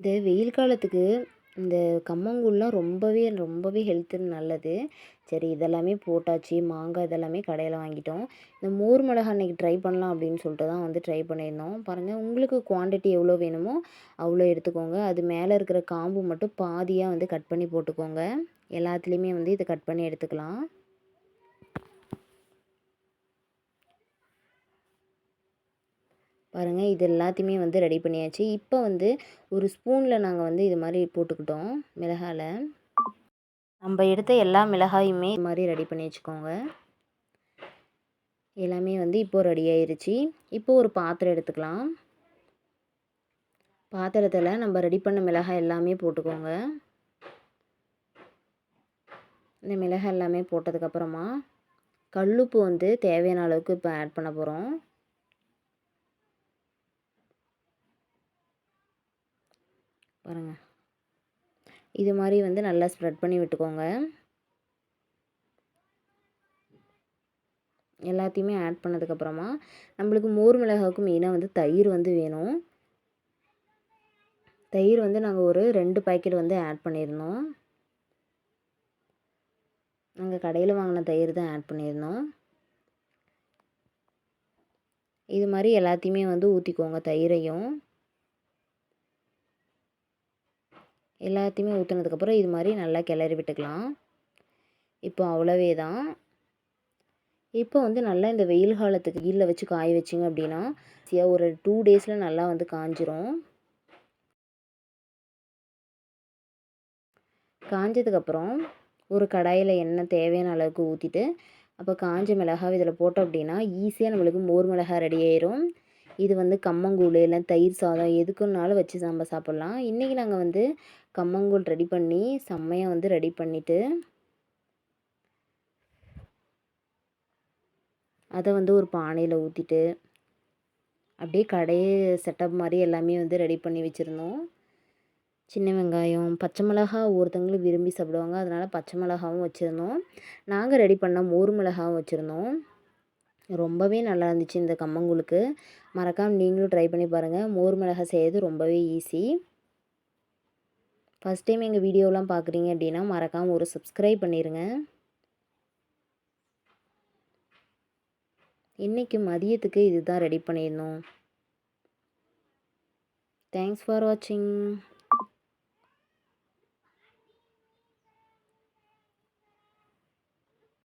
இந்த வெயில் காலத்துக்கு இந்த கம்மங்கூழ்லாம் ரொம்பவே ரொம்பவே ஹெல்த்துக்கு நல்லது. சரி இதெல்லாமே போட்டாச்சு மாங்காய் இதெல்லாமே கடையில் வாங்கிட்டோம். இந்த மோர் மிளகா அன்றைக்கி ட்ரை பண்ணலாம் அப்படின்னு சொல்லிட்டு தான் வந்து ட்ரை பண்ணியிருந்தோம். பாருங்கள் உங்களுக்கு குவான்டிட்டி எவ்வளோ வேணுமோ அவ்வளோ எடுத்துக்கோங்க. அது மேலே இருக்கிற காம்பு மட்டும் பாதியாக வந்து கட் பண்ணி போட்டுக்கோங்க. எல்லாத்துலேயுமே வந்து இதை கட் பண்ணி எடுத்துக்கலாம். பாருங்கள் இது எல்லாத்தையுமே வந்து ரெடி பண்ணியாச்சு. இப்போ வந்து ஒரு ஸ்பூனில் நாங்கள் வந்து இது மாதிரி போட்டுக்கிட்டோம் மிளகாயில் நம்ம எடுத்த எல்லா மிளகாயுமே இது மாதிரி ரெடி பண்ணி வச்சுக்கோங்க. எல்லாமே வந்து இப்போது ரெடி ஆயிருச்சு. இப்போ ஒரு பாத்திரம் எடுத்துக்கலாம். பாத்திரத்தில் நம்ம ரெடி பண்ண மிளகாய் எல்லாமே போட்டுக்கோங்க. இந்த மிளகாய் எல்லாமே போட்டதுக்கப்புறமா கல்லுப்பு வந்து தேவையான அளவுக்கு இப்போ ஆட் பண்ண போகிறோம் பாருங்கள் இது மாதிரி வந்து நல்லா ஸ்ப்ரெட் பண்ணி விட்டுக்கோங்க. எல்லாத்தையுமே ஆட் பண்ணதுக்கப்புறமா நம்மளுக்கு மோர் மிளகாவுக்கு மெயினாக வந்து தயிர் வந்து வேணும். தயிர் வந்து நாங்கள் ஒரு ரெண்டு பாக்கெட் வந்து ஆட் பண்ணியிருந்தோம் நாங்கள் கடையில் வாங்கின தயிர் தான் ஆட் பண்ணியிருந்தோம் இது மாதிரி எல்லாத்தையுமே வந்து ஊற்றிக்கோங்க தயிரையும். எல்லாத்தையுமே ஊற்றுனதுக்கப்புறம் இது மாதிரி நல்லா கிளறி விட்டுக்கலாம். இப்போ அவ்வளவே தான். இப்போ வந்து நல்லா இந்த வெயில் காலத்துக்கு கீழே வச்சு காய வச்சிங்க அப்படின்னா ஒரு டூ டேஸில் நல்லா வந்து காஞ்சிரும். காஞ்சதுக்கப்புறம் ஒரு கடாயில் எண்ணெய் தேவையான அளவுக்கு ஊற்றிட்டு அப்போ காஞ்ச மிளகாய் இதில் போட்டோம் அப்படின்னா ஈஸியாக நம்மளுக்கு மோர் மிளகாய் ரெடி ஆயிரும். இது வந்து கம்மங்கூழ் இல்லை தயிர் சாதம் எதுக்குன்னாலும் வச்சு நம்ம சாப்பிட்லாம். இன்றைக்கி நாங்கள் வந்து கம்மங்கூழ் ரெடி பண்ணி செம்மையாக வந்து ரெடி பண்ணிவிட்டு அதை வந்து ஒரு பானையில் ஊற்றிட்டு அப்படியே கடையே செட்டப் மாதிரி எல்லாமே வந்து ரெடி பண்ணி வச்சுருந்தோம். சின்ன வெங்காயம் பச்சை மிளகா ஒருத்தவங்களும் விரும்பி சாப்பிடுவாங்க. அதனால் பச்சை மிளகாவும் வச்சுருந்தோம். நாங்கள் ரெடி பண்ண மோர் மிளகாவும் வச்சுருந்தோம். ரொம்பவே நல்லா இருந்துச்சு இந்த கம்மங்கூழுக்கு. மறக்காமல் நீங்களும் ட்ரை பண்ணி பாருங்கள் மோர் மிளகாய் செய்கிறது ரொம்பவே ஈஸி ஃபஸ்ட் டைம் எங்கள் வீடியோலாம் பார்க்குறீங்க அப்படின்னா மறக்காமல் ஒரு சப்ஸ்கிரைப் பண்ணிடுங்க இன்றைக்கி மதியத்துக்கு இது தான் ரெடி பண்ணியிருந்தோம் தேங்க்ஸ் ஃபார் வாட்சிங்